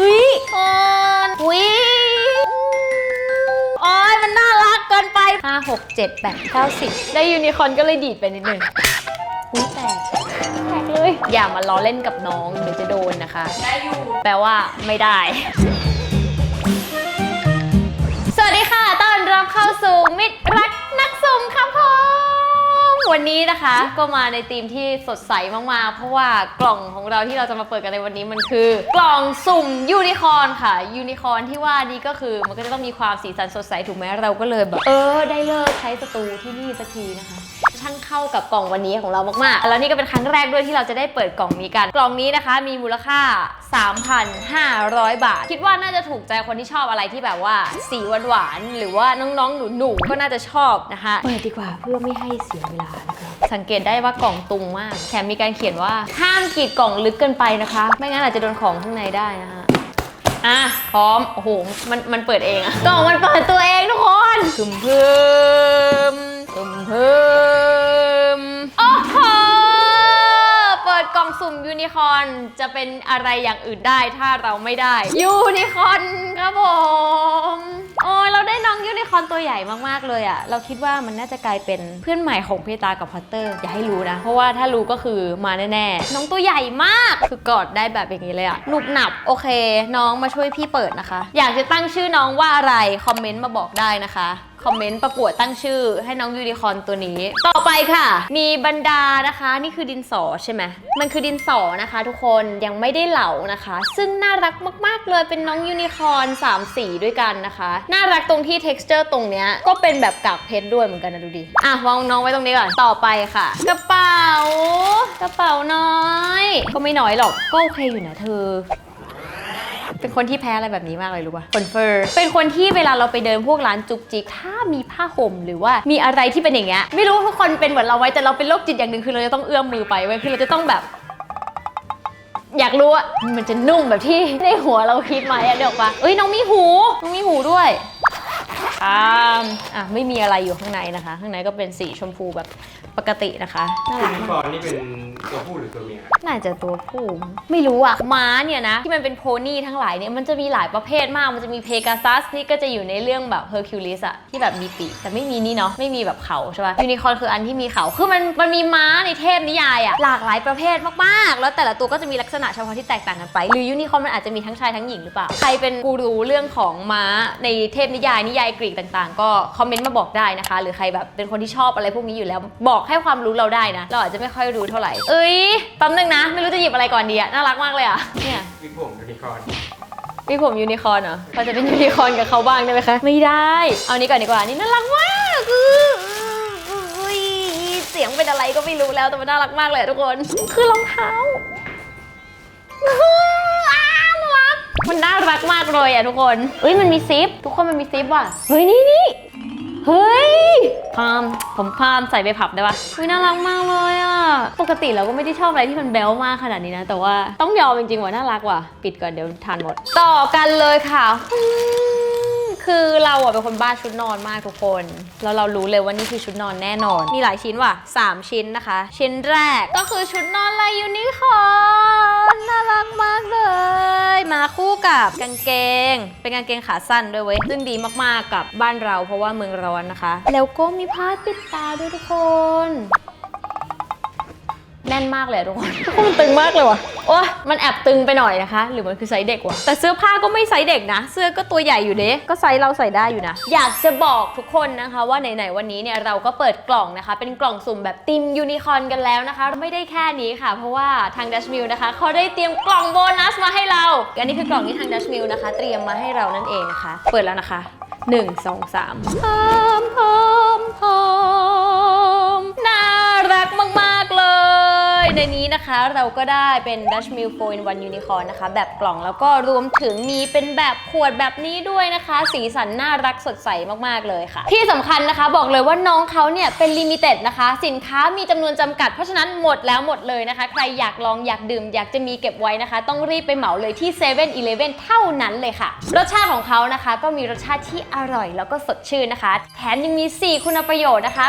เฮ้ยออนอุ้ยโอ้ยมันน่ารักเกินไป 5 6 7 8 9 10 ได้ยูนิคอร์นก็เลยดีดไปนิดนึงอุ้ยแตกแตกเลย อย่ามาล้อเล่นกับน้องเดี๋ยวจะโดนนะคะ ได้อยู่ แปลว่าไม่ได้ สวัสดีค่ะ ต้อนรับเข้าสู่มิตรรักนักสุ่มครับผม วันนี้นะคะก็มาในธีมที่สดใสมากๆ เพราะว่ากล่องของเราที่เราจะมาเปิดกันในวันนี้มันคือ กล่องสุ่มยูนิคอร์นค่ะ ยูนิคอร์นที่ว่านี้ก็คือมันก็จะต้องมีความสีสันสดใสถูกไหมเราก็เลยแบบเออได้เลิกใช้สตูที่นี่สักทีนะคะ ช่างเข้ากับกล่องวันนี้ของเรามากๆ แล้วนี่ก็เป็นครั้งแรกด้วยที่เราจะได้เปิดกล่องนี้กัน กล่องนี้นะคะ มีมูลค่า 3,500 บาท คิดว่าน่าจะถูกใจคนที่ชอบอะไรที่แบบว่า สีหวานๆหรือว่าน้องๆหนูๆก็น่าจะชอบนะคะเปิดดีกว่าเพื่อไม่ให้เสียเวลานะคะสังเกตได้ว่ากล่องตุงมากแถมมีการเขียนว่าห้ามกรีดกล่องลึกเกินไปนะคะ ไม่งั้นอาจจะโดนของข้างในได้นะคะอะพร้อมโอ้โหมันมันเปิดเองอะกล่องมันเปิดตัวเองทุกคนพึมพึม พึมพึมโอ้โหเปิดกล่องสุ่มยูนิคอร์นจะเป็นอะไรอย่างอื่นได้ถ้าเราไม่ได้ยูนิคอร์นครับผมโอ้ยเราได้น้องยูนิคอร์นตัวใหญ่มากๆเลยอะเราคิดว่ามันน่าจะกลายเป็นเพื่อนใหม่ของพี่ตากับพัตเตอร์อย่าให้รู้นะ เพราะว่าถ้ารู้ก็คือมาแน่ๆน้องตัวใหญ่มากคือกอดได้แบบอย่างนี้เลยอะหนุบหนับโอเค น้องมาช่วยพี่เปิดนะคะ อยากจะตั้งชื่อน้องว่าอะไรคอมเมนต์มาบอกได้นะคะคอมเมนต์ประกวดตั้งชื่อ ให้น้องยูนิคอร์นตัวนี้ ต่อไปค่ะ มีบรรดานะคะ นี่คือดินสอใช่ไหมมันคือดินสอนะคะ ทุกคนยังไม่ได้เหลานะคะ ซึ่งน่ารักมากๆเลยเป็นน้องยูนิคอร์น3สีด้วยกันนะคะ น่ารักตรงที่ t e x t อร์ตรงเนี้ยก็เป็นแบบกากเพชรด้วยเหมือนกันนะดูดิอะวางน้องไว้ตรงนี้ก่อนต่อไปค่ะ กระเป๋ากระเป๋าน้อย ก็ไม่น้อยหรอกก็โอเคอยู่นะเธอ เป็นคนที่แพ้อะไรแบบนี้มากเลยรู้ป่ะคอนเฟอร์เป็นคนที่เวลาเราไปเดินพวกร้านจุกจิกถ้ามีผ้าห่มหรือว่ามีอะไรที่เป็นอย่างเงี้ยไม่รู้ทุกคนเป็นเหมือนเราไว้แต่เราเป็นโรคจิตอย่างหนึ่งคือเราจะต้องเอื้อมมือไปไว้ยคือเราจะต้องแบบอยากรู้ว่ามันจะนุ่มแบบที่ในหัวเราคิดไหมอะเดี๋ยวปะเอ้ยน้องมีหู น้องมีหูด้วย อ่าอะไม่มีอะไรอยู่ข้างในนะคะ ข้างในก็เป็นสีชมพูแบบปกตินะคะน่ารักยูนิมากคอร์นนี่เป็นตัวผู้หรือตัวเมียน่าจะตัวผู้ไม่รู้อะม้าเนี่ยนะ ที่มันเป็นโพนี่ทั้งหลายเนี่ยมันจะมีหลายประเภทมาก มันจะมีเพกาซัสนี่ก็จะอยู่ในเรื่องแบบเฮอร์คิวลิสอะที่แบบมีปีกแต่ไม่มีนี่เนาะไม่มีแบบเขาใช่ป่ะยูนิคอร์นคืออันที่มีเขาคือมันมันมีม้าในเทพนิยายอะหลากหลายประเภทมากๆ แล้วแต่ละตัวก็จะมีลักษณะเฉพาะที่แตกต่างกันไปหรือยูนิคอร์นมันอาจจะมีทั้งชายทั้งหญิงหรือเปล่าใครเป็นกูรูเรื่องของม้าในเทพนิยายนิยายกรีกต่างๆ ก็คอมเมนต์มาบอกได้นะคะ หรือใครแบบเป็นคนที่ชอบอะไรพวกนี้อยู่แล้วบอกให้ความรู้เราได้นะ เราอาจจะไม่ค่อยรู้เท่าไหร่ เอ้ยแป๊บนึงนะ ไม่รู้จะหยิบอะไรก่อนดีอะน่ารักมากเลยอะเนี่ยวิกผมยูนิคอร์นพี่ผมยูนิคอร์นเหรอพอจะเป็นยูนิคอร์นกับเขาบ้างได้ไหมคะ ไม่ได้ เอานี้ก่อนดีกว่า นี่น่ารักมากอื้ออุ้ยเสียงเป็นอะไรก็ไม่รู้แล้วแต่มันน่ารักมากเลยอะทุกคน คือรองเท้า มันน่ารักมากเลยอะทุกคนเอ้ยมันมีซิป ทุกคนมันมีซิปว่ะ เฮ้ยนี่นี่เฮ้ยพามผมพามใส่ไปผับได้ปะเฮ้ยน่ารักมากเลยอะ ปกติเราก็ไม่ได้ชอบอะไรที่มันแบ๊วมากขนาดนี้นะ แต่ว่าต้องยอมจริงๆว่าน่ารักว่ะ ปิดก่อนเดี๋ยวทานหมด ต่อกันเลยค่ะคือเราอะเป็นคนบ้าชุดนอนมากทุกคน แล้วเรารู้เลยว่านี่คือชุดนอนแน่นอน มีหลายชิ้นว่ะ 3 ชิ้นนะคะ ชิ้นแรกก็คือชุดนอนลาย กับกางเกง เป็นกางเกงขาสั้นด้วยเว้ยซึ่งดีมากๆกับบ้านเราเพราะว่าเมืองร้อนนะคะ แล้วก็มีผ้าปิดตาด้วยทุกคน แน่นมากเลยอะทุกคนทุกคน มันตึงมากเลยว่ะโอ้ยมันแอบตึงไปหน่อยนะคะ หรือมันคือไซส์เด็กวะแต่เสื้อผ้าก็ไม่ไซส์เด็กนะ เสื้อก็ตัวใหญ่อยู่เด้ก็ไซส์เราใส่ได้อยู่นะ อยากจะบอกทุกคนนะคะ ว่าไหนๆวันนี้เนี่ยเราก็เปิดกล่องนะคะ เป็นกล่องสุ่มแบบติมยูนิคอร์นกันแล้วนะคะ ไม่ได้แค่นี้ค่ะ เพราะว่าทางดัชมิลนะคะเขาได้เตรียมกล่องโบนัสมาให้เรา อันนี้คือกล่องที่ทางดัชมิลนะคะ เตรียมมาให้เรานั่นเองนะคะ เปิดแล้วนะคะ 1 2 3พร้อมพร้อมพร้อมน่ารักมากๆเลย ในนี้นะคะเราก็ได้เป็น Dutch Mill 4 in 1 Unicorn นะคะ แบบกล่องแล้วก็รวมถึงมีเป็นแบบขวดแบบนี้ด้วยนะคะ สีสันน่ารักสดใสมากๆเลยค่ะ ที่สำคัญนะคะบอกเลยว่าน้องเขาเนี่ยเป็นลิมิเต็ดนะคะ สินค้ามีจำนวนจำกัดเพราะฉะนั้นหมดแล้วหมดเลยนะคะ ใครอยากลองอยากดื่ม อยากจะมีเก็บไว้นะคะ ต้องรีบไปเหมาเลยที่7 e เ e ่ e อเท่านั้นเลยค่ะ รสชาติของเขานะคะ ก็มีรสชาติที่อร่อยแล้วก็สดชื่นนะคะ แถมยังมี 4 คุณประโยชน์นะคะ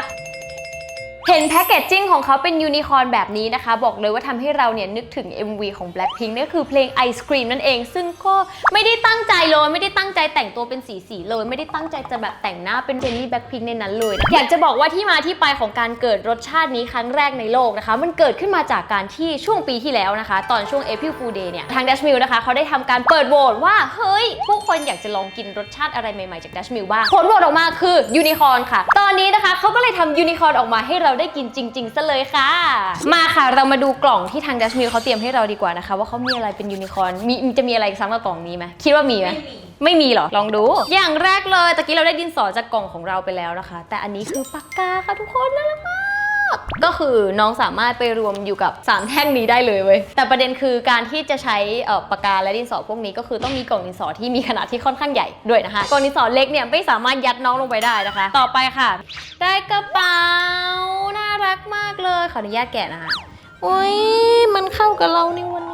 เห็นแพคเกจจิ้งของเขาเป็นยูนิคอร์นแบบนี้นะคะ บอกเลยว่าทำให้เราเนี่ยนึกถึง MV ของ Blackpink นั่นคือเพลง Ice Cream นั่นเอง ซึ่งก็ไม่ได้ตั้งใจเลย ไม่ได้ตั้งใจแต่งตัวเป็นสีสีเลย ไม่ได้ตั้งใจจะแบบแต่งหน้าเป็นเจนนี่แบ็คพิงในนั้นเลย อยากจะบอกว่าที่มาที่ไปของการเกิดรสชาตินี้ครั้งแรกในโลกนะคะ มันเกิดขึ้นมาจากการที่ช่วงปีที่แล้วนะคะ ตอนช่วง April Fool Day เนี่ยทาง Dash Mill นะคะเขาได้ทำการเปิดโหวตว่าเฮ้ยผู้คนอยากจะลองกินรสชาติอะไรใหม่ๆจาก Dash Mill บ้างผลโหวตออกมาคือยูนิคอร์นค่ะ ตอนนี้นะคะเขาก็เลยทำยูนิคอร์นออกมาให้เราได้กินจริงๆซะเลยค่ะ มาค่ะเรามาดูกล่องที่ทาง Dash Mill เขาเตรียมให้เราดีกว่านะคะ ว่าเขามีอะไรเป็นยูนิคอร์นมีจะมีอะไรซ้ำกับกล่องนี้ไหมคิดว่ามีไหมไม่มีเหรอ ลองดู อย่างแรกเลยตะกี้เราได้ดินสอจากกล่องของเราไปแล้วนะคะ แต่อันนี้คือปากกาค่ะทุกคนน่ารักมาก ก็คือน้องสามารถไปรวมอยู่กับ 3 แท่งนี้ได้เลยเว้ย แต่ประเด็นคือการที่จะใช้ปากกาและดินสอพวกนี้ก็คือต้องมีกล่องดินสอที่มีขนาดที่ค่อนข้างใหญ่ด้วยนะคะ กล่องดินสอเล็กเนี่ยไม่สามารถยัดน้องลงไปได้นะคะ ต่อไปค่ะ ได้กระเป๋า น่ารักมากเลย ขออนุญาตแกะนะคะ โอ้ยมันเข้ากับเราในวัน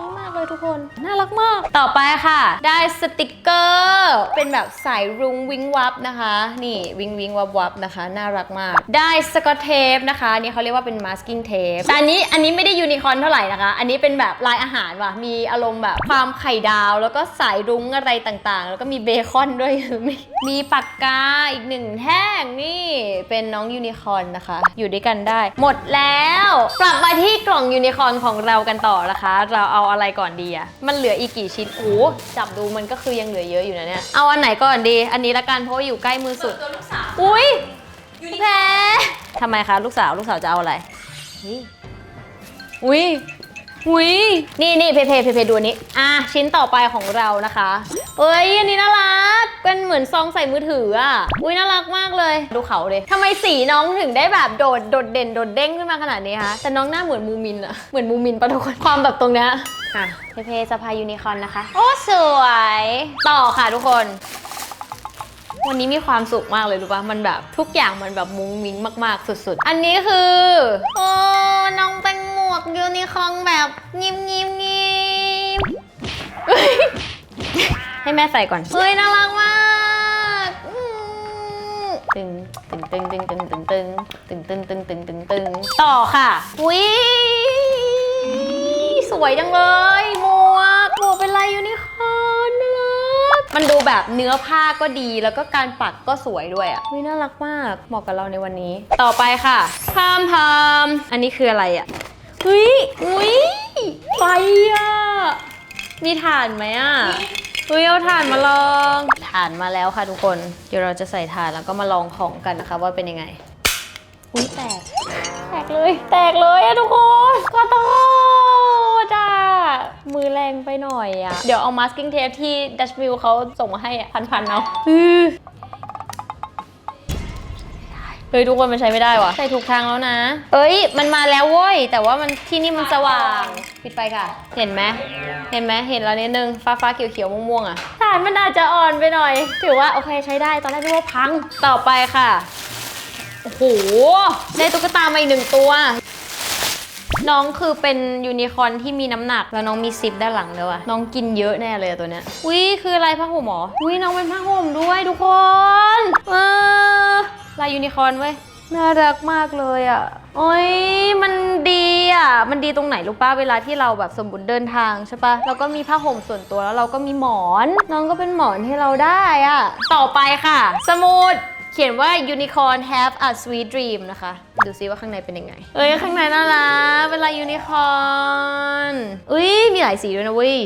เลยทุกคน น่ารักมาก ต่อไปค่ะ ได้สติกเกอร์ เป็นแบบสายรุ้งวิงวับนะคะ นี่วิงวิงวับวับนะคะ น่ารักมาก ได้สกอตเทปนะคะนี่เขาเรียกว่าเป็นมาสกิ้งเทปแต่อันนี้อันนี้ไม่ได้ยูนิคอร์นเท่าไหร่นะคะ อันนี้เป็นแบบลายอาหารว่ะ มีอารมณ์แบบความไข่ดาว แล้วก็สายรุ้งอะไรต่างๆ แล้วก็มีเบคอนด้วย มีมีปากกาอีกหนึ่งแท่งนี่เป็นน้องยูนิคอร์นนะคะ อยู่ด้วยกันได้ หมดแล้ว กลับมาที่กล่องยูนิคอร์นของเรากันต่อนะคะ เราเอาอะไรก่อนดีอะมันเหลืออีกกี่ชิ้นโอ้จับดูมันก็คือยังเหลือเยอะอยู่นะเนี่ย เอาอันไหนก่อนดี อันนี้ละกันเพราะว่าอยู่ใกล้มือสุด ตัวลูกสาวอุ้ยยูนิแพ้ทำไมคะลูกสาวลูกสาวจะเอาอะไรนี่อุ้ย อุ้ยนี่นี่เพเพเพเพดูอันนี้ อะชิ้นต่อไปของเรานะคะเอ้ยอันนี้น่ารักเป็นเหมือนซองใส่มือถืออะอุ้ยน่ารักมากเลยดูเขาเลยทำไมสีน้องถึงได้แบบโดดโดดเด่นโดดเด้งขึ้นมาขนาดนี้คะแต่น้องหน้าเหมือนมูมินอะเหมือนมูมินปะทุกคนความแบบตรงเนี้ยอะเพเพสะพายยูนิคอร์นนะคะ โอ้สวย ต่อค่ะทุกคนวันนี้มีความสุขมากเลยรู้ปะมันแบบทุกอย่างมันแบบมุ้งมิ้งมาก ๆ สุด ๆ อันนี้คือ โอ้ น้องเป็น หมวกยูนิคอร์นแบบงิมงิมงิมเฮ้ยให้แม่ใส่ก่อน เฮ้ยน่ารักมากอืมตึงตึงตึงตึงตึงตึงตึงตึงตึงตึงตึงตึงตึงต่อค่ะอุ้ยสวยจังเลยหมวกหมวกเป็นลายยูนิคอร์นน่ารักมันดูแบบเนื้อผ้าก็ดีแล้วก็การปักก็สวยด้วยอะวิน่ารักมากเหมาะกับเราในวันนี้ ต่อไปค่ะพามพามอันนี้คืออะไรอะ เฮ้ยอุ้ยไฟอะ มีถ่านไหมอะเฮ้ยเอาถ่านมาลองถ่านมาแล้วค่ะทุกคน เดี๋ยวเราจะใส่ถ่านแล้วก็มาลองของกันนะคะว่าเป็นยังไง อุ้ยแตก แตกเลย แตกเลยอะทุกคนขอโทษอะมือแรงไปหน่อยอะเดี๋ยวเอา masking tape ที่ Dutch Mill เขาส่งมาให้อะพันๆเอาอือเฮ้ยทุกคนมันใช้ไม่ได้วะใส่ถูกทางแล้วนะ เอ้ย มันมาแล้วเว้ย แต่ว่ามันที่นี่มันสว่าง ปิดไฟค่ะ เห็นไหมเห็นไหมเห็นแล้วนิดนึง ฟ้าฟ้าๆเขียวเขียวๆม่วงๆอะฐานมันอาจจะอ่อนไปหน่อย ถือว่าโอเคใช้ได้ ตอนแรกนึกว่าพัง ต่อไปค่ะ โอ้โห ได้ตุ๊กตามาอีกหนึ่งตัว น้องคือเป็นยูนิคอร์นที่มีน้ำหนัก แล้วน้องมีซิปด้านหลังด้วยว่ะ น้องกินเยอะแน่เลยอะตัวเนี้ย อุ้ยคืออะไรผ้าห่มเหรอ อุ้ยน้องเป็นผ้าห่มด้วยทุกคนว้า ลายยูนิคอร์นเว้ย น่ารักมากเลยอะ โอ้ย มันดีอะ มันดีตรงไหนรู้ป้าเวลาที่เราแบบสมมติเดินทางใช่ปะเราก็มีผ้าห่มส่วนตัวแล้วเราก็มีหมอน น้องก็เป็นหมอนให้เราได้อะ ต่อไปค่ะ สมุด เขียนว่า unicorn have a sweet dream นะคะ ดูซิว่าข้างในเป็นยังไง เอ้ย ข้างในน่ารักเป็นลายยูนิคอร์นอุ้ย มีหลายสีด้วยนะเว้ย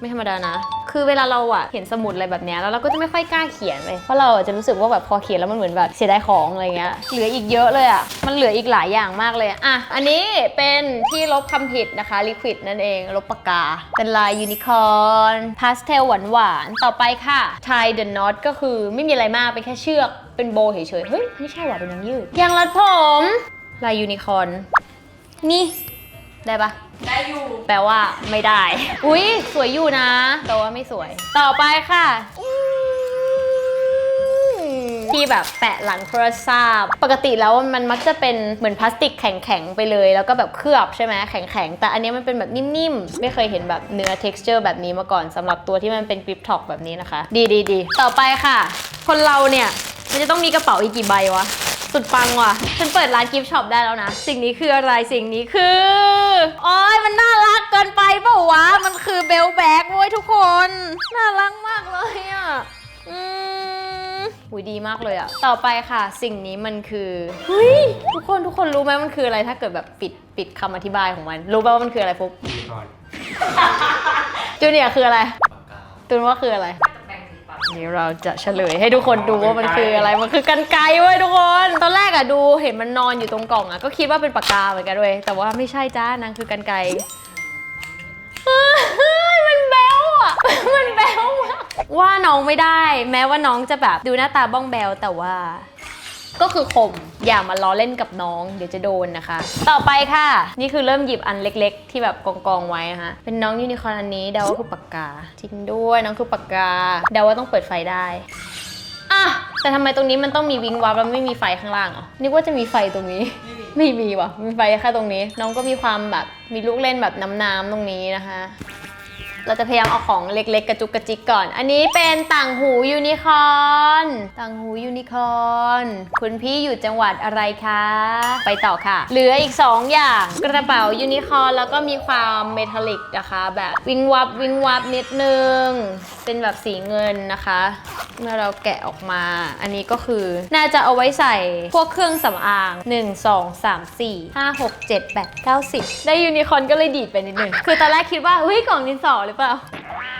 ไม่ธรรมดานะ คือเวลาเราอะเห็นสมุดอะไรแบบเนี้ยแล้วเราก็จะไม่ค่อยกล้าเขียนเลย เพราะเราอะจะรู้สึกว่าแบบพอเขียนแล้วมันเหมือนแบบเสียดายของอะไรเงี้ย เหลืออีกเยอะเลยอะมันเหลืออีกหลายอย่างมากเลยอะอะอันนี้เป็นที่ลบคำผิดนะคะ liquid นั่นเอง ลบปากกา เป็นลายยูนิคอร์น พาสเทลหวานๆต่อไปค่ะ tie the knot ก็คือไม่มีอะไรมากเป็นแค่เชือก เป็นโบเฉยๆ เฮ้ยไม่ใช่ว่ะเป็นยางยืดยางรัดผม ลายยูนิคอร์น นี่ ได้ปะ อยู่ แปลว่าไม่ได้ อุ๊ย สวยอยู่นะ แต่ว่าไม่สวย ต่อไปค่ะอืมที่แบบแปะหลังโทรศัพท์ปกติแล้วมันมักจะเป็นเหมือนพลาสติกแข็งๆไปเลย แล้วก็แบบเคลือบใช่ไหมแข็งๆ แต่อันนี้มันเป็นแบบนิ่มๆ ไม่เคยเห็นแบบเนื้อ texture แบบนี้มาก่อนสำหรับตัวที่มันเป็นกริปท็อกแบบนี้นะคะ ดีดีดีต่อไปค่ะ คนเราเนี่ยมันจะต้องมีกระเป๋าอีกกี่ใบวะ สุดปังว่ะ ฉันเปิดร้านกิฟต์ช็อปได้แล้วนะ สิ่งนี้คืออะไร สิ่งนี้คือโอ้ยมันน่ารักเกินไปเปล่าวะ มันคือเบลแบ็กเว้ยทุกคน น่ารักมากเลยอะ อืมหุยดีมากเลยอะต่อไปค่ะ สิ่งนี้มันคือเฮ้ยทุกคนทุกคนรู้ไหมมันคืออะไร ถ้าเกิดแบบปิดปิดคำอธิบายของมัน รู้ป่าว่ามันคืออะไรฟุกยูนิคอร์นจูเนียร์คืออะไรปากกาตูนว่าคืออะไร นี่เราจะเฉลยให้ทุกคนดูว่ามันคืออะไร มันคือกันไกรเว้ยทุกคน ตอนแรกอะดูเห็นมันนอนอยู่ตรงกล่องอะก็คิดว่าเป็นปากกาเหมือนกันเว้ยแต่ว่าไม่ใช่จ้านางคือกันไกรเฮ้ยมันแบ๊วอะมันแบ๊วมากว่าน้องไม่ได้ แม้ว่าน้องจะแบบดูหน้าตาบ้องแบวแต่ว่า ก็คือคมอย่ามาล้อเล่นกับน้อง เดี๋ยวจะโดนนะคะ ต่อไปค่ะ นี่คือเริ่มหยิบอันเล็กๆ ที่แบบกองๆไว้นะคะเป็นน้องยูนิคอร์นอันนี้เดาว่าคือปากกาจริงด้วยน้องคือปากกาเดาว่าต้องเปิดไฟได้อะแต่ทำไมตรงนี้มันต้องมีวิงวับแล้วไม่มีไฟข้างล่างอะนึกว่าจะมีไฟตรงนี้ ไม่มีว่ะมีไฟแค่ตรงนี้ น้องก็มีความแบบมีลูกเล่นแบบน้ำๆตรงนี้นะคะ เราจะพยายามเอาของเล็กๆ กระจุกกระจิกก่อน อันนี้เป็นต่างหูยูนิคอนต่างหูยูนิคอนคุณพี่อยู่จังหวัดอะไรคะ ไปต่อค่ะ เหลืออีก 2 อย่างกระเป๋ายูนิคอนแล้วก็มีความเมทัลลิกนะคะ แบบวิงวับวิงวับนิดนึง เป็นแบบสีเงินนะคะ เมื่อเราแกะออกมา อันนี้ก็คือน่าจะเอาไว้ใส่พวกเครื่องสำอาง 1 2 3 4 5 6 7 8 9 10 ได้ยูนิคอนก็เลยดีดไปนิดนึงคือตอนแรกคิดว่าเฮ้ยกล่องดินสอหรือเปล่า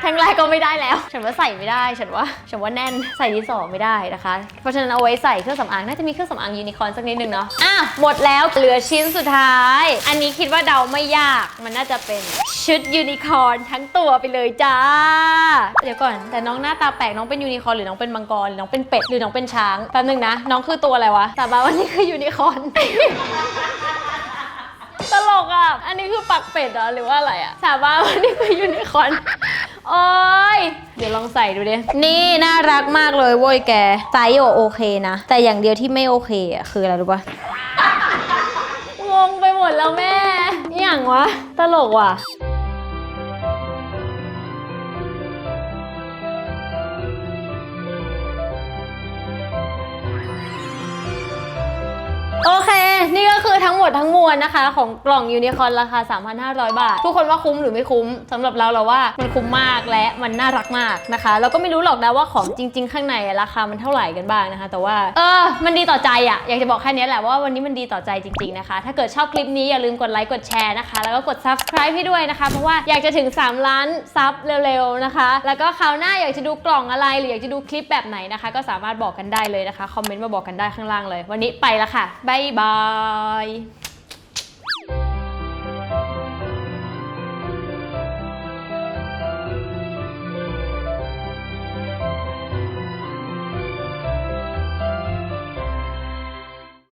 แท่งแรกก็ไม่ได้แล้ว ฉันว่าใส่ไม่ได้ ฉันว่า ฉันว่าแน่น ใส่ดินสอไม่ได้นะคะ เพราะฉะนั้นเอาไว้ใส่เครื่องสำอาง น่าจะมีเครื่องสำอางยูนิคอร์นสักนิดนึงเนาะ อะ หมดแล้ว เหลือชิ้นสุดท้าย อันนี้คิดว่าเดาไม่ยาก มันน่าจะเป็นชุดยูนิคอร์นทั้งตัวไปเลยจ้า เดี๋ยวก่อน แต่น้องหน้าตาแปลก น้องเป็นยูนิคอร์นหรือน้องเป็นมังกร หรือน้องเป็นเป็ด หรือน้องเป็นช้าง แป๊บนึงนะ น้องคือตัวอะไรวะสาบาว่านี่คือยูนิคอร์น กอะ อันนี้คือปักเป็ดเหรอหรือว่าอะไรอะ สาบานว่านี่คือยูนิคอร์นโอ้ย เดี๋ยวลองใส่ดูดิ นี่น่ารักมากเลยเว้ยแกไซส์โอเคนะ แต่อย่างเดียวที่ไม่โอเคอะคืออะไรรู้ปะงงไปหมดแล้วแม่นี่อย่างวะ ตลกว่ะโอเค นี่ก็คือทั้งหมดทั้งมวลนะคะ ของกล่องยูนิคอร์นราคา 3,500 บาท ทุกคนว่าคุ้มหรือไม่คุ้มสำหรับเราเราว่ามันคุ้มมากและมันน่ารักมากนะคะ เราก็ไม่รู้หรอกนะว่าของจริง ๆ ข้างในราคามันเท่าไหร่กันบ้างนะคะ แต่ว่าเออมันดีต่อใจอะอยากจะบอกแค่นี้แหละว่าวันนี้มันดีต่อใจจริง ๆนะคะ ถ้าเกิดชอบคลิปนี้อย่าลืมกดไลค์กดแชร์นะคะ แล้วก็กด subscribe ให้ด้วยนะคะ เพราะว่าอยากจะถึง 3 ล้านซับเร็วๆนะคะ แล้วก็คราวหน้าอยากจะดูกล่องอะไรหรืออยากจะดูคลิปแบบไหนนะคะ ก็สามารถบอกกันได้เลยนะคะคอมเมนต์มาบอกกันได้ข้างล่างเลย วันนี้ไปแล้วค่ะบ๊ายบายย